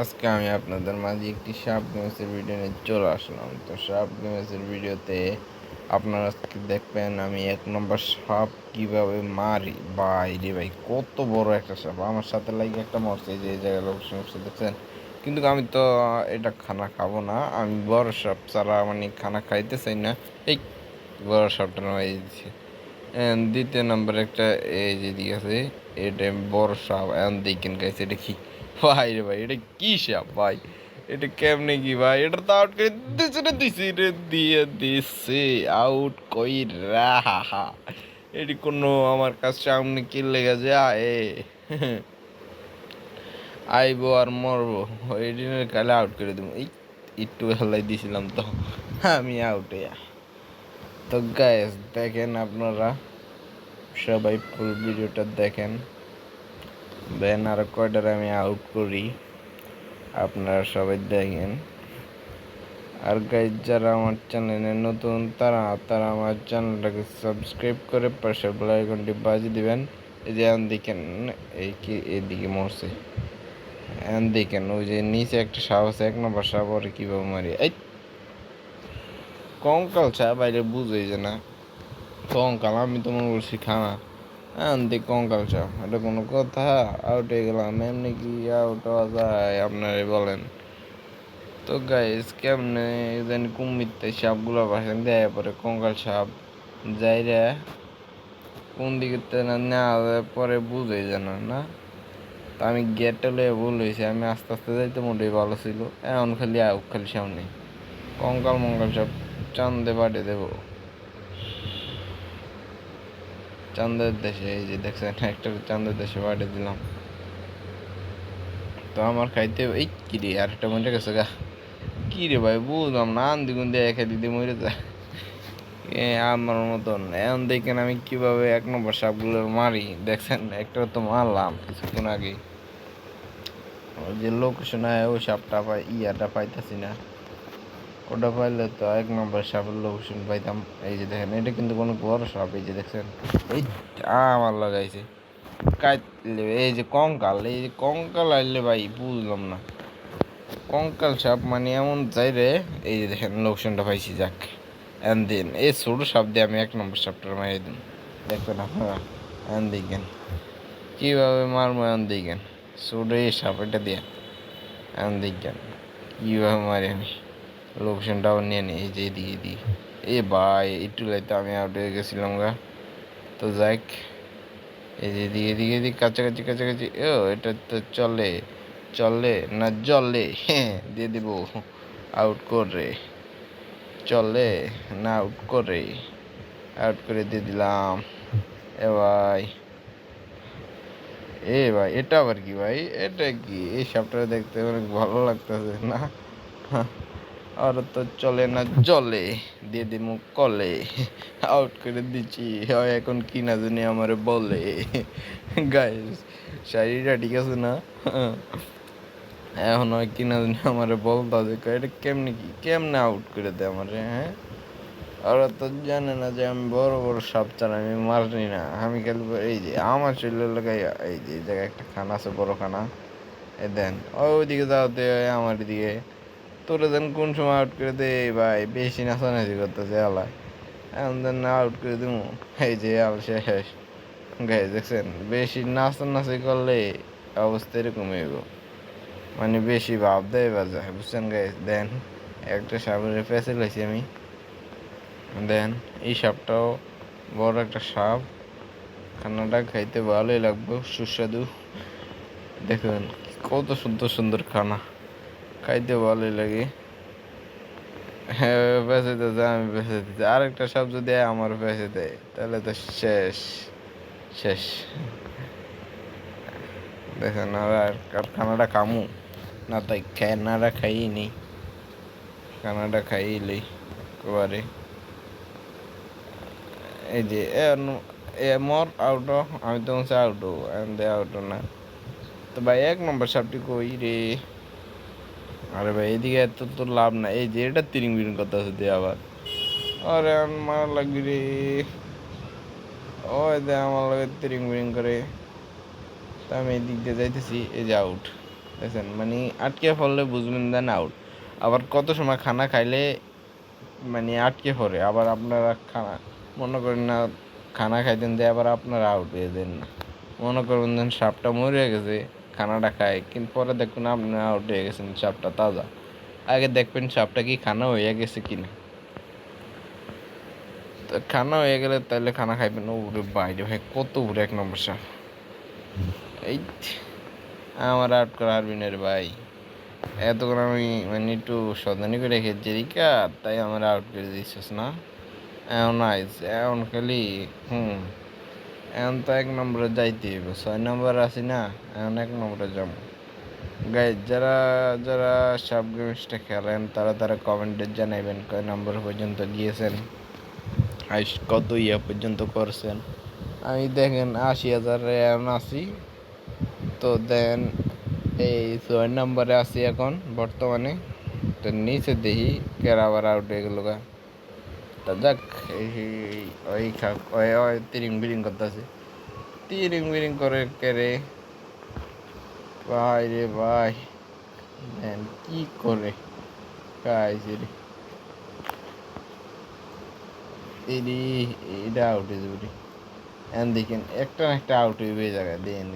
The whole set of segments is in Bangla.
আজকে আমি আপনাদের মাঝে একটি সাপ গেমসের ভিডিও নিয়ে চলে আসলাম। তো সাপ গেমসের ভিডিওতে আপনারা আজকে দেখবেন আমি এক নম্বর সাপ কীভাবে মারি। ভাই রে ভাই, কত বড় একটা সাপ। আমার সাথে লাগে একটা মরছে যে জায়গায় লোক সমস্যা দেখছেন? কিন্তু আমি তো এটা খানা খাব না। আমি বড় সাপ ছাড়া মানে খানা খাইতে চাই না। এই বড় সাপটা নামাই দিচ্ছি দ্বিতীয় নম্বর একটা, এই যে দিকে আছে, এটা বড় সাপ এখন দেখেন গাইছে এটা কি ভাই রে ভাই, এটা কি সাপ ভাই? এটা কেমনে কি ভাই? এটা তো আউট করে দিছে রে দিছে রে, দিয়ে দিছে আউট কই রাহা এটি কোনো আমার কাছে সামনে কি লেগে যায়? আইবো আর মরবো। এই দিনের কালে আউট করে দেবো। এই একটু হেলাই দিছিলাম তো। আমি আউটে তো গাইস দেখেন আপনারা, সবাই ফুল ভিডিওটা দেখেন। দেন আর কয়টার আমি আউট করি? আপনারা সবাই দেখেন। আর গাইজ যারা আমার চ্যানেলে নতুন, তারা তারা আমার চ্যানেলটাকে সাবস্ক্রাইব করে পাশে বেলাইকনটি বাজিয়ে দিবেন। এই যে এখন দেখেন এই কি এদিকে মরছে। এন দেখেন ওই যে নিচে একটা সাপ আছে, এক নম্বর সাপ, ওর কীভাবে মারি? এই! কঙ্কাল চা বাইরে বুঝেই যে না। কঙ্কাল, আমি তো মনে খানা। হ্যাঁ দেখ কঙ্কাল চা এটা কোনো কথা? আউট হয়ে গেলাম। এমনি কি আউট হওয়া যায়? আপনারা বলেন। তো গাইস কেমনে জানি কুমিরতে সাপগুলো বাসেন দেয় পরে কঙ্কাল সাপ? যাই রে, কোন দিকে না নেওয়া পরে বুঝেই যেন না তো আমি গেটটা লয়ে ভুল হয়েছে আমি আস্তে আস্তে যাইতে মোটেই ভালো ছিল। এখন খালি আউট খালি সামনে। কঙ্কাল মঙ্গল সব চান্দে পাঠিয়ে দেবো? চান্দের দেশে, এই যে দেখছেন, একটা চান্দের দেশে পাঠিয়ে দিলাম। তো আমার খাইতে এই কি রে, আর একটা মনে গেছে গা। কি রে ভাই, বুঝলাম না, আন্দি গুন্দি একা দিদি মরে যায়। এ, আমার মতন, এখন দেখেন আমি কীভাবে এক নম্বর সাপগুলো মারি। দেখছেন, একটা তো মারলাম কিছুক্ষণ আগে ওই যে লোকেশন ওই সাপটা পাই, ইয়াটা পাইতাছি না। ওটা পাইলে তো এক নম্বর সাপের লোকেশন পাইতাম। এই যে দেখেন, এটা কিন্তু কোনো বড় সাপ, এই যে দেখছেন। এই আমার লাগাইছে। কাটলে এই যে কঙ্কাল, এই যে কঙ্কাল আইলে ভাই বুঝলাম না। কঙ্কাল সাপ মানে এমন যাই রে, এই যে দেখেন লোকেশনটা পাইছি, যাক। এন দিন এই ছোটো সাপ দিয়ে আমি এক নম্বর সাপটা মারিয়ে দিন দেখবেন আপনারা এন দেখেন কীভাবে মারবো এন দেখেন ছোটো এই সাপ, এটা দিয়ে। এন দেখেন কীভাবে মারি আমি? লোকেশনটাও নিয়ে নিই যে এদিকে এদিকে। এ ভাই, একটু লাইতে আমি আউট হয়ে গেছিলাম গা। তো যাক এই যে এদিকে এদিকে এদিকে, কাছাকাছি কাছাকাছি। ও, এটা তো চলে চলে না জলে? হ্যাঁ দিয়ে দিব। আউট করে, চলে না আউট করে? আউট করে দিয়ে দিলাম। এ ভাই এ ভাই, এটা আবার কি ভাই? এটা কি? এই সাপটা দেখতে অনেক ভালো লাগতেছে, না? আর তো চলে না, জলে। দিয়ে মুখ কলে। আউট করে দিচ্ছি। হয় এখন কি না জানি আমার বলে। গাইস শাড়িটা ঠিক আছে না? এখন হয় কি না জানি আমার বল বলতে এটা কেমনি কি? কেমনে আউট করে দেয় আমার হ্যাঁ? ওরা তো জানে না যে আমি বড় বড় সাপ চান আমি মারি না। আমি খালি এই যে আমার চলে লাগাই এই যে জায়গায় একটা খানা আছে বড় খানা এ দেন ওইদিকে যাওয়াতে আমার দিকে। তোরে দেন কোন সময় আউট করে দে ভাই? বেশি নাচানাচি করতেছে আলা। এখন দেন না আউট করে দিব এই যে আল শেষ। গাই দেখছেন? বেশি নাচানাচি করলে অবস্থা এরকম হইব। মানে বেশি ভাব দেয় বা যায় বুঝছেন গাই দেন, একটা সাপের পেঁচে লাইছি আমি। দেন, এই সাপটাও বড় একটা সাপ। খানাটা খাইতে ভালোই লাগবে, সুস্বাদু। দেখুন, কত সুন্দর সুন্দর খানা। খাইতে ভালোই লাগে। হ্যাঁ বেঁচে দিতে আমি বেঁচে দিতে আরেকটা সাপ যদি আমার বেঁচে দেয়, তাহলে তো শেষ শেষ। দেখেন, আর খানাটা খামু। না তাই খানাটা খাইই নেই খানাটা খাইই লই একেবারে। এই যে, এ মর আউটো আমি তো আউটো দে আউটো না। তো ভাই, এক নম্বর সাপটি কই রে? আরে ভাই, এদিকে এত তো লাভ না এই যে এটা তিরিং বিরিং করতে আছে দিয়ে আবার। আরে আমার লাগবি রে। ওই দে আমার লাগে তিরিং বিরিং করে। তা আমি এদিক দিয়ে যাইতেছি, এই যে আউট দেখছেন? মানে আটকে পড়লে বুঝবেন দেন আউট আবার কত সময় খানা খাইলে মানে আটকে পড়ে। আবার আপনারা খানা, মনে করেন না খানা খাইতেন দিয়ে আবার আপনারা আউট হয়ে দেন না। মনে করবেন দেন সাপটা মরে গেছে। খানাটা খায়। কিন্তু পরে দেখবেন আপনি আউট হয়ে গেছেন সাপটা তাজা। আগে দেখবেন সাপটা কি খানা হয়ে গেছে কিনা। তো খানা হয়ে গেলে তাহলে খানা খাইবেন। ওরে বাইরে ভাই, কত উপরে এক নম্বর সাপ। এই আমার আউট করা হারবি না রে ভাই। এতক্ষণ আমি মানে একটু সদানি করে রেখেছি রিকা, তাই আমার আউট করে দিচ্ছিস না। এমন আইস এমন খালি, হুম। এখন তো এক নম্বরে যাইতে হবে ছয় নম্বর আছি না, এখন এক নম্বরে যাব। গাই যারা যারা সাব গেমসটা খেলেন, তারা তারা কমেন্টে জানাইবেন কয় নম্বর পর্যন্ত গিয়েছেন, আইস কত ইয়া পর্যন্ত করছেন। আমি দেখেন আশি হাজারে এখন আছি, তো দেন এই ছয় নম্বরে আছি এখন বর্তমানে, তো নিচে দেখি কেরাবার আউট হয়ে গেল গা। তা যাক ওই ওই তিরিং বিরিং করতেছে। তিরিং বিরিং করে কেরে ভাই রে ভাই ম্যান কি করে খাইছে রে? এডি, এটা আউট হয়ে যাবে এন দেখেন, একটা না একটা আউট হইবে জায়গায়, দেন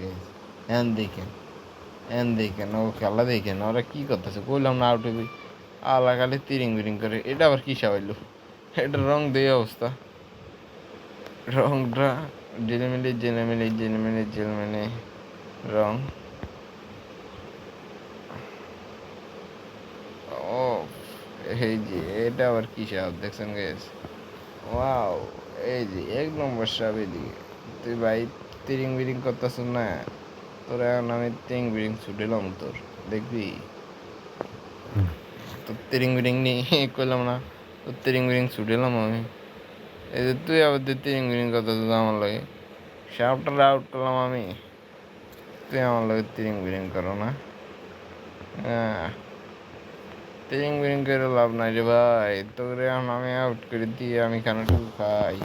এন দেখেন এন দেখেন, ও খেলা দেখেন, ওরা কি করতেছে, কইলাম না আউট হইবে। আলা খালি তিরিং বিরিং করে, এটা আবার কি সাবাইলো এটা রং দিয়ে অবস্থা। রংটা জেলেমেলে জেলেমেলে জেলেমেলে জেলেমেলে রং। ও এই যে এটা আবার কি সাপ দেখছেন গেছ ওয়াও এই যে এক নম্বর সাপ এদিকে। তুই ভাই তিরিং বিরিং করতেছ না? তোর এখন আমি তিরিং বিরিং ছুটিলাম তোর দেখবি? তোর তিরিং বিরিং নিয়ে করলাম না। তোর বিরিং ছুটিলাম আমি। এই যে তুই আবার তুই তিরিং বিরিং করতেছ আমার লাগে। সাপটা আউট করলাম আমি। তুই আমার লাগে তিরিং বিরিং করো না। হ্যাঁ তিরিং বিরিং করে লাভ নাই রে ভাই। তোরে আমি আউট করে দিয়ে আমি খানাটুকু খাই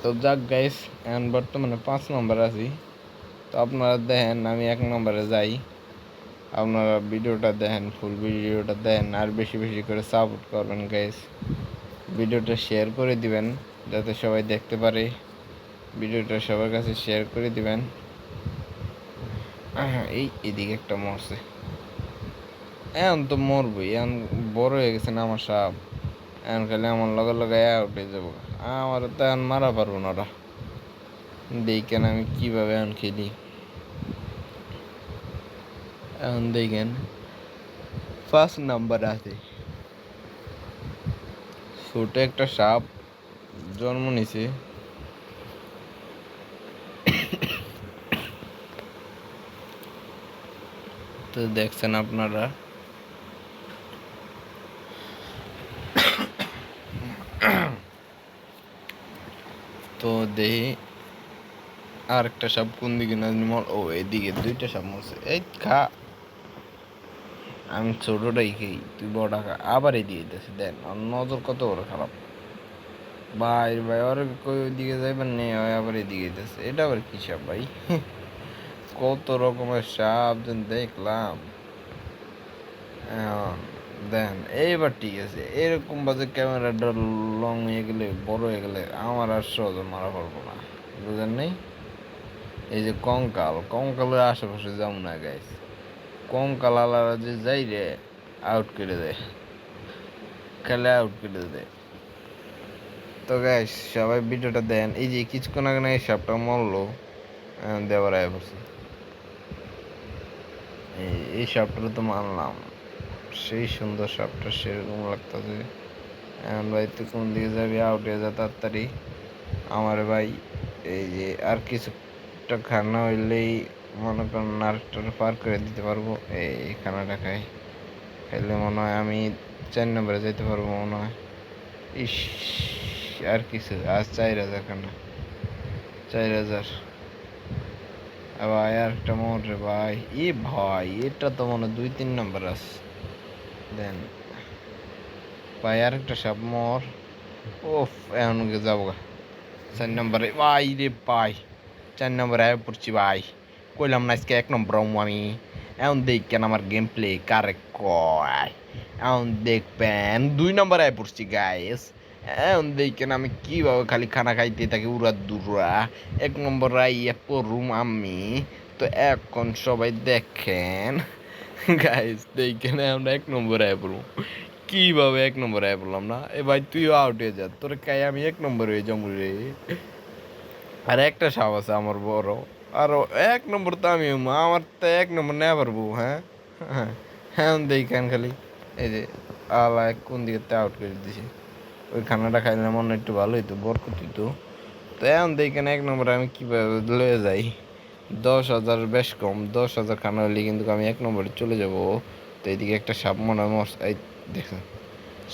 তো যাক গাইস এখন বর্তমানে পাঁচ নম্বর আছি। তো আপনারা দেখেন আমি এক নম্বরে যাই। আপনারা ভিডিওটা দেখেন ফুল ভিডিওটা দেন আর বেশি বেশি করে সাপোর্ট করবেন গাইস ভিডিওটা শেয়ার করে দিবেন, যাতে সবাই দেখতে পারে। ভিডিওটা সবার কাছে শেয়ার করে দিবেন। এই এদিকে একটা মরছে। এখন তো মরবই, এখন বড় হয়ে গেছে না আমার সাপ। এখন খালি আমার লগে লগে উঠে যাব। আমার তো এখন মারা পারব না ওরা। দেখেন আমি কীভাবে এখন খেলি? এখন দেখেন ফার্স্ট নাম্বার আছে। ছোট একটা সাপ জন্ম নিছে। তো দেখছেন আপনারা। তো দেখি আর একটা সাপ কোন দিকে না ও, এদিকে দুইটা সাপ মরছে। এই খা। আমি ছোটটাই খেই তুই বড়টা আবার এদিকে দিতেছে। দেন নজর কত বড় খারাপ। ভাই ভাই ওর কই ওইদিকে যাইবেন? নেই ওই আবার এদিকে দিতেছে এটা আবার কি সাপ ভাই? কত রকমের সাপ যেন দেখলাম। দেন, এইবার ঠিক আছে। এরকম বাজে ক্যামেরাটা লং হয়ে গেলে, বড় হয়ে গেলে আমার আর সহজে মারা পড়ব না। বুঝেন নেই? এই যে কঙ্কাল, কঙ্কালের আশেপাশে যাও না গাইস কঙ্কাল আলারা যে যাই রে আউট করে দেয়। খেলে আউট করে দেয়। তো গাইস সবাই ভিডিওটা দেন। এই যে কিছুক্ষণ আগে না এই সাপটা মরলো দেওয়ার আয় পড়ছে এই এই সাপটা তো মানলাম সেই সুন্দর সাপটা সেরকম লাগতেছে। এখন ভাই, তুই কোন দিকে যাবি? আউট হয়ে যা তাড়াতাড়ি। আমার ভাই, এই যে আর কিছুটা খানা হইলেই মনে করেন নার্ভটা পার করে দিতে পারব। এই খাই খাইলে মনে হয় আমি চার নম্বরে যেতে পারব মনে হয়। ইস, আর কিছু আজ চার হাজার খানা চার হাজার। ভাই আর একটা মোট রে ভাই। এ ভাই, এটা তো মনে দুই, তিন নম্বর আছে দেন। ভাই আর একটা সাপ মোর ওফ এখন যাব গা। চার নম্বরে। ভাই রে ভাই, চার নম্বরে আয় পড়ছি ভাই। কইলাম না আজকে এক নম্বর আমি এখন দেখেন আমার গেম প্লে কারে কয় এখন দেখবেন দুই নম্বর আয় পড়ছি গাইস এখন দেখেন আমি কীভাবে খালি খানা খাইতে থাকি উড়া দুরা এক নম্বর আইয়া পড়ুম আমি তো এখন সবাই দেখেন গাইস দেখেন এখন এক নম্বর আয় পড়ুম কীভাবে এক নম্বর আয় পড়লাম না এ ভাই তুইও আউট হয়ে যা তোর কাই আমি এক নম্বর হয়ে যাব রে আর একটা সাপ আছে আমার বড় আর এক নম্বর তো আমি। আমার তো এক নম্বর নেওয়া পারব হ্যাঁ? হ্যাঁ দেখেন খালি? এই যে আলা কোন দিকে আউট করে দিছে। ওই খানাটা খাইলে মনে একটু ভালো হইতো, বরকত হইতো। তো এখন দেখেন এক নম্বর আমি কীভাবে লয়ে যাই? দশ হাজার বেশ কম, দশ হাজার খানা হলে কিন্তু আমি এক নম্বরে চলে যাব। তো এইদিকে একটা সাপ মনে হয় মর এই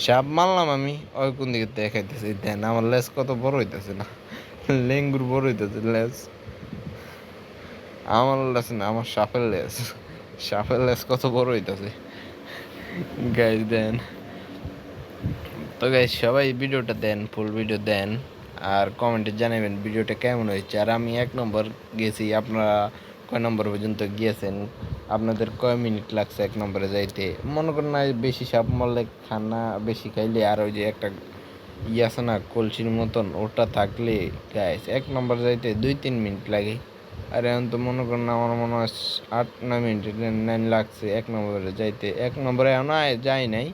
সাপ মারলাম আমি, ওই কোন দিকে দেখাইতেছে দেন, আমার লেস কত বড় হইতেছে না? লেঙ্গুর বড় হইতেছে লেস আমার লেস না, আমার সাপের লেস। সাপের লেস কত বড় হইতেছে। গাইজ দেন। তো গাইজ সবাই ভিডিওটা দেন ফুল ভিডিও দেন, আর কমেন্টে জানাবেন ভিডিওটা কেমন হয়েছে। আর আমি এক নম্বর গেছি, আপনারা কয় নম্বর পর্যন্ত গিয়েছেন? আপনাদের কয় মিনিট লাগছে এক নম্বরে যাইতে? মনে করেন না, বেশি সাপ মারলে খানা বেশি খাইলে আর ওই যে একটা ইয়ে আছে না কলসির মতন ওটা থাকলে গাইস এক নম্বর যাইতে দুই তিন মিনিট লাগে। আর এখন তো মনে করেন আমার মনে হয় আট নয় মিনিট নাইন লাগছে। এক নম্বরে যাইতে। এক নম্বরে এখন যাই নাই।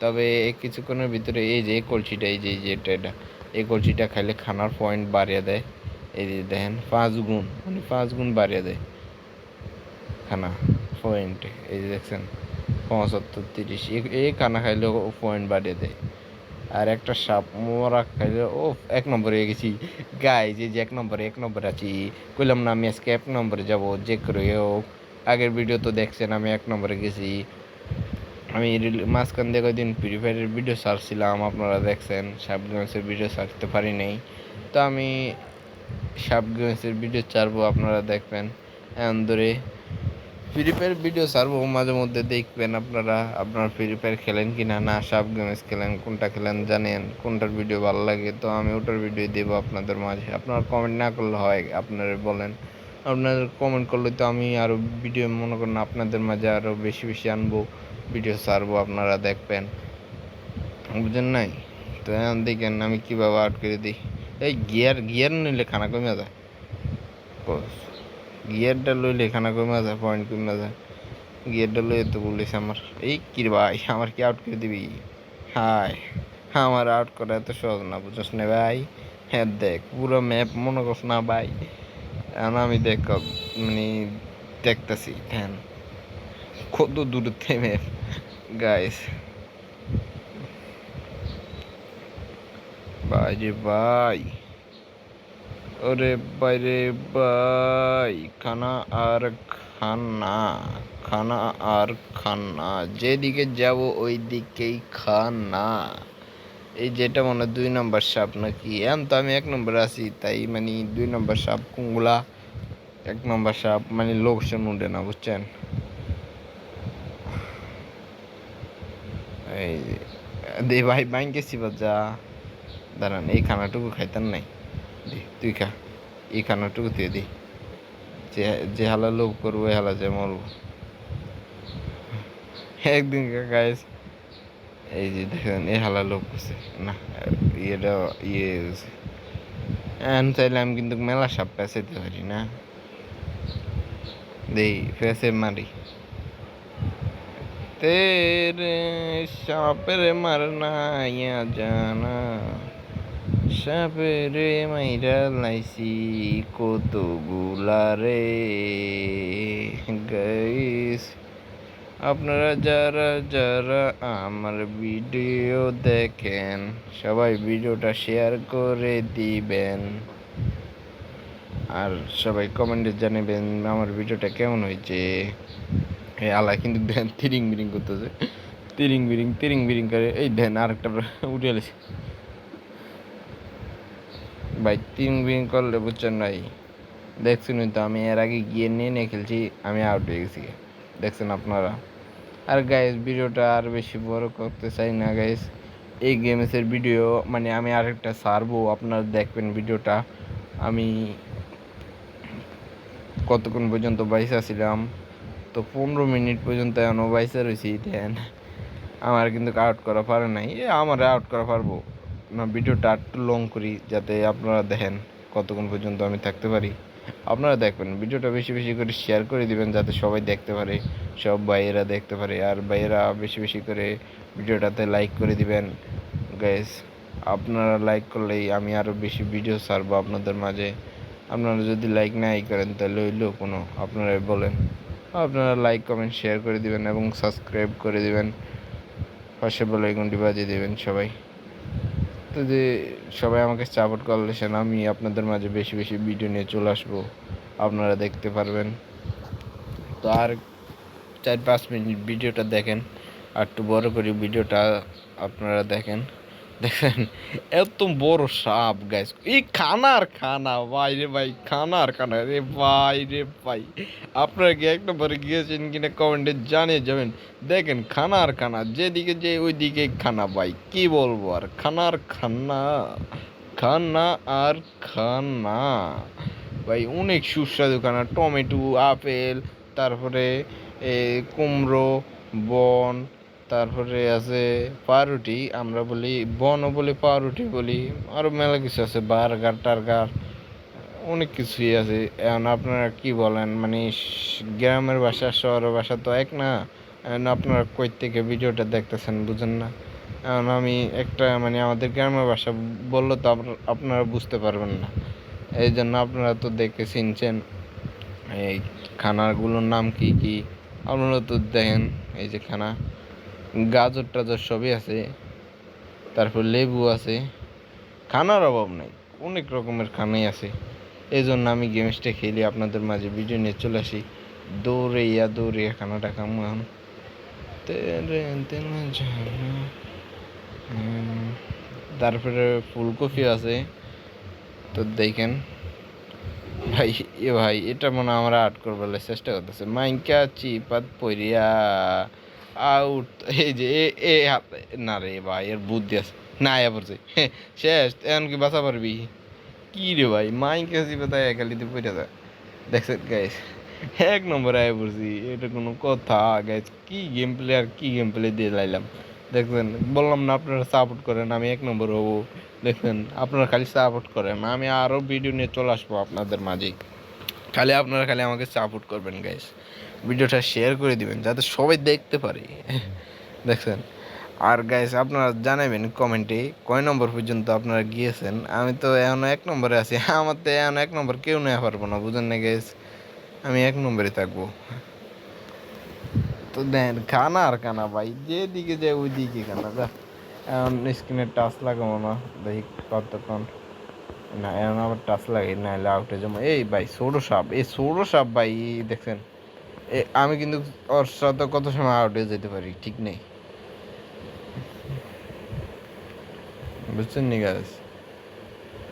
তবে কিছুক্ষণের ভিতরে এই যে কলসিটা, এই যে এই যে এটা এটা, এই কলসিটা খাইলে খানার পয়েন্ট বাড়িয়ে দেয়। এই যে দেখেন, পাঁচ গুণ মানে পাঁচ গুণ বাড়িয়ে দেয় খানা পয়েন্ট এই যে দেখছেন, পঁচাত্তর, তিরিশ, এই খানা খাইলেও পয়েন্ট বাড়িয়ে দেয়। আর একটা সাপ মোরা খাইলে। ও এক নম্বরে গেছি। গাই যে এক নম্বরে এক নম্বরে আছি। কইলাম না, আমি আজকে এক নম্বরে যাব, যে করে হোক। আগের ভিডিও তো দেখছেন, আমি এক নম্বরে গেছি। আমি মাঝখান দিয়ে কদিন ফ্রি ফায়ারের ভিডিও ছাড়ছিলাম, আপনারা দেখছেন। সাপ গেমসের ভিডিও ছাড়তে পারি নাই। তো আমি সাপ গেমসের ভিডিও ছাড়বো, আপনারা দেখবেন। এমন ধরে ফ্রি ফায়ার ভিডিও ছাড়বো, মাঝে মধ্যে দেখবেন আপনারা আপনারা ফ্রি ফায়ার খেলেন কি না না সাব গেমস খেলেন, কোনটা খেলেন জানেন, কোনটার ভিডিও ভালো লাগে, তো আমি ওটার ভিডিও দেবো আপনাদের মাঝে। আপনারা কমেন্ট না করলে হয়, আপনারা বলেন। আপনারা কমেন্ট করলে তো আমি আরও ভিডিও মনে করেন আপনাদের মাঝে আরও বেশি বেশি আনব ভিডিও ছাড়বো, আপনারা দেখবেন। বুঝেন নাই? তো এখন দেখেন আমি কীভাবে আউট করে দিই। এই গিয়ার গিয়ার নিলে খানা কমে যায়। গিয়ারটা লইলে খানা কমে যায় পয়েন্ট কমে যায়। গিয়ারটা লইলে তো বলিস আমার, এই কি রে ভাই, আমার কি আউট করে দিবি? হাই আমার আউট করা এত সহজ না বুঝছ না ভাই? হ্যাঁ দেখ, পুরো ম্যাপ মনে করছ না ভাই। এখন আমি দেখ মানে দেখতেছি, ধ্যান। কত দূরত্বে ম্যাপ গাইস ভাই রে ভাই। ওরে বাইরে ভাই খানা আর খানা খানা আর খানা। যেদিকে যাব ওই দিকেই খানা। এই যেটা মনে দুই নম্বর সাপ নাকি? এখন তো আমি এক নম্বর আছি, তাই মানে দুই নম্বর সাপ কোনগুলা এক নম্বর সাপ মানে লোকসান উঠে না, বুঝছেন? এই দে ভাই ব্যাংকে সিবা যা। দাঁড়ান, এই খানাটুকু খাইতেন নাই? দে, তুই খা। এই খানাটুকু তুই দি। যে যে হালা লোভ করব ওই হালা যে মরবো। একদিন গাইস এই যে দেখেন, এই হালা লোভ করছে। না, ইয়েটা ইয়ে এখন চাইলে আমি কিন্তু মেলা সাপ পেঁচাইতে পারি, না? দেই ফেসে মারি। তেরে সাপের মারনা ইয়া জানা সাপেরে মাইরা লাইছি কতগুলা রে? গাইস আপনারা যারা যারা আমার ভিডিও দেখেন, সবাই ভিডিওটা শেয়ার করে দিবেন। আর সবাই কমেন্টে জানাবেন আমার ভিডিওটা কেমন হয়েছে। এই আলা কিন্তু দেন তিরিং বিরিং করতেছে। তিরিং বিরিং তিরিং বিরিং করে, এই দেন আরেকটা উঠে এলেছে ভাই তিন বিরিং করলে বুঝছেন ভাই। দেখছেন তো আমি এর আগে গিয়ে নিয়ে নিয়ে খেলছি, আমি আউট হয়ে গেছি। দেখছেন আপনারা? আর গাইস ভিডিওটা আর বেশি বড় করতে চাই না গাইস এই গেমসের ভিডিও মানে আমি আরেকটা সারবো আপনারা দেখবেন ভিডিওটা। আমি কতক্ষণ পর্যন্ত বাইসা ছিলাম? তো পনেরো মিনিট পর্যন্ত এখনও বাইসা রয়েছি দেন আমার কিন্তু আউট করা পারে নাই। আমার আউট করা পারব। ভিডিওটা একটু লং করি যাতে আপনারা দেখেন কতক্ষণ পর্যন্ত আমি থাকতে পারি। আপনারা দেখবেন, ভিডিওটা বেশি বেশি করে শেয়ার করে দিবেন যাতে সবাই দেখতে পারে, সব ভাইয়েরা দেখতে পারে। আর ভাইয়েরা বেশি বেশি করে ভিডিওটাতে লাইক করে দিবেন। গ্যাস আপনারা লাইক করলেই আমি আরও বেশি ভিডিও ছাড়বো আপনাদের মাঝে। আপনারা যদি লাইক নাই করেন, তাহলে হইলেও কোনো আপনারা বলেন। আপনারা লাইক কমেন্ট শেয়ার করে দিবেন এবং সাবস্ক্রাইব করে দিবেন। পাশে বলে আইকনটি বাজিয়ে দেবেন সবাই। যে সবাই আমাকে সাপোর্ট করলে সেন আমি আপনাদের মাঝে বেশি বেশি ভিডিও নিয়ে চলে আসব। আপনারা দেখতে পারবেন। তো আর চার পাঁচ মিনিট ভিডিওটা দেখেন। আর একটু বড় করে ভিডিওটা আপনারা দেখেন। দেখেন, এত বড় সাপ গাছ এই খানার খানা, ভাই রে ভাই, খানার খানা রে ভাই রে ভাই। আপনারা কি এক নম্বরে গিয়েছেন কিনা কমেন্টে জানিয়ে যাবেন। দেখেন, খানার খানা, যেদিকে যে ওইদিকে খানা, ভাই। কি বলব আর, খানার খানা খানা আর খানা। ভাই, অনেক সুস্বাদু খানা, টমেটো, আপেল, তারপরে কুমড়ো, বন তারপরে আছে পাউরুটি, আমরা বলি বনও বলি, পাউরুটি বলি আরও মেলা কিছু আছে, বার্গার, টার্গার, অনেক কিছুই আছে। এখন আপনারা কি বলেন মানে গ্রামের ভাষা, শহরের ভাষা তো এক না, এখন আপনারা কই থেকে ভিডিওটা দেখতেছেন বুঝেন না। এখন আমি একটা মানে আমাদের গ্রামের ভাষা বললে তো আপনারা বুঝতে পারবেন না। এই জন্য আপনারা তো দেখে চিনছেন, এই খানাগুলোর নাম কি কি, আপনারা তো দেখেন, এই যে খানা। গাজর টাজর সবই আছে। তারপর লেবু আছে। খানার অভাব নাই অনেক রকমের খানাই আছে। এই জন্য আমি গেমসটা খেলি আপনাদের মাঝে ভিডিও নিয়ে চলে আসি। দৌড়ে ইয়া দৌড়ে খানাটা খামু এখন। তেরে তেরে জানা। হুম, তারপরে ফুলকপি আছে। তো দেখেন ভাই এ ভাই এটা মনে হয় আমরা আর্ট করবার চেষ্টা করতেছে। মাইকা চিপাত পইরিয়া আউট এই যে, এ এ হাত না রে ভাই, এর বুদ্ধি আছে। না আয়া পড়ছে। শেষ, এখন কি বাঁচা পারবি? কি রে ভাই, মাইকা চিপাত আয়া খালিতে পইরা যায় দেখছেন গাইস এক নম্বর আয়া পড়ছি, এটা কোনো কথা গাইস কি গেম প্লে আর কি গেম প্লে দিয়ে লাইলাম। দেখছেন, বললাম না আপনারা সাপোর্ট করেন, আমি এক নম্বর হব। দেখবেন আপনারা খালি সাপোর্ট করেন, আমি আরও ভিডিও নিয়ে চলে আসব আপনাদের মাঝে খালি আপনারা খালি আমাকে সাপোর্ট করবেন গাইস ভিডিওটা শেয়ার করে দিবেন, যাতে সবাই দেখতে পারে। দেখছেন? আর গাইস আপনারা জানাবেন কমেন্টে কয় নম্বর পর্যন্ত আপনারা গিয়েছেন? আমি তো এখন এক নম্বরে আছি। আমার তো এখন এক নম্বর কেউ নেওয়া পারব না, বুঝেন না গাইস আমি এক নম্বরে থাকব। তো দেন, খানা আর খানা ভাই, যেদিকে যায় ওই দিকে খানা। যা, এখন স্ক্রিনে টাচ লাগাবো না, দেখি কতক্ষণ। না, এখন আবার টাচ লাগে নাহলে আউটে জমা এই ভাই সৌর সাপ এই সাপ ভাই, দেখছেন? আমি কিন্তু ওর সাথে কত সময় আউটে যেতে পারি? ঠিক নেই। বুঝছেন নি গাছ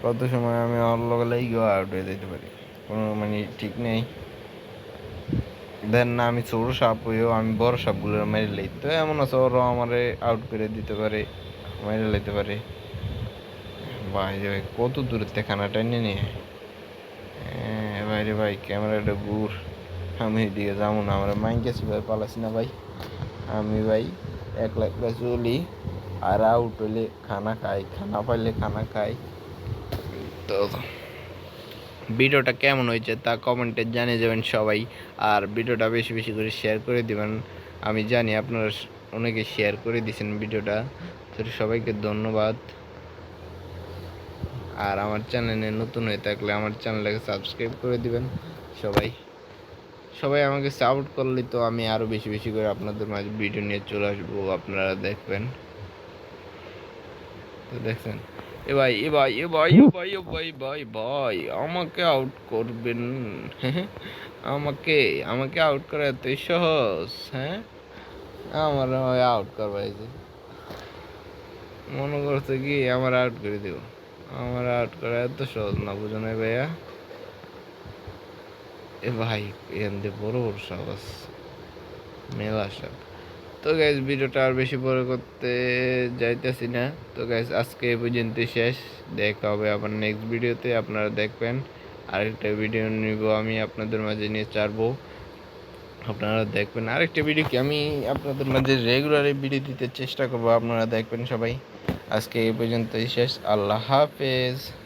কত সময় আমি ওর লগে লাগিও আউট হয়ে যেতে পারি? কোনো মানে ঠিক নেই। দেন না আমি ছোট সাপ হইও আমি বড় সাপগুলো মেরে লই তো এমন আছে ওরাও আমারে আউট করে দিতে পারে মেরে লইতে পারে। ভাই রে ভাই কত দূরের থেকে খানা টাইনে নিয়ে হ্যাঁ, ভাই রে ভাই ক্যামেরাটা ঘুর। আমি এদিকে যাব না, আমরা মাইকে ভাই পালাছি না ভাই। আমি ভাই একলা একলা চলি, আর আউট হইলে খানা খাই, খানা পাইলে খানা খাই। তো ভিডিওটা কেমন হয়েছে তা কমেন্টে জানিয়ে যাবেন সবাই, আর ভিডিওটা বেশি বেশি করে শেয়ার করে দেবেন। আমি জানি আপনারা অনেকে শেয়ার করে দিয়েছেন ভিডিওটা, তো সবাইকে ধন্যবাদ। আর আমার চ্যানেলে নতুন হয়ে থাকলে আমার চ্যানেলটাকে সাবস্ক্রাইব করে দিবেন সবাই। সবাই আমাকে সাপোর্ট করলে তো আমি আরও বেশি বেশি করে আপনাদের মাঝে ভিডিও নিয়ে চলে আসব, আপনারা দেখবেন। তো দেখছেন? এ ভাই এ ভাই এ ভাই এ ভাই এ ভাই ভাই ভাই, আমাকে আউট করবেন। আমাকে আমাকে আউট করা এতই সহজ হ্যাঁ? আমার আউট করবা যে। মনে করছে কি, আমার আউট করে দিব। আমার আউট করা এত সহজ না, বুঝো না ভাইয়া? ভাই এখান দিয়ে বড় বড় সাহস মেলা সাপ। তো গাইজ ভিডিওটা আর বেশি বড় করতে যাইতেছি না। তো গাইজ আজকে এই পর্যন্ত শেষ। দেখা হবে আবার নেক্সট ভিডিওতে। আপনারা দেখবেন। আরেকটা ভিডিও নিব আমি আপনাদের মাঝে নিয়ে ছাড়বো আপনারা দেখবেন। আরেকটা ভিডিও কি আমি আপনাদের মাঝে রেগুলারই ভিডিও দিতে চেষ্টা করব। আপনারা দেখবেন সবাই। আজকে এই পর্যন্তই শেষ। আল্লাহ হাফেজ।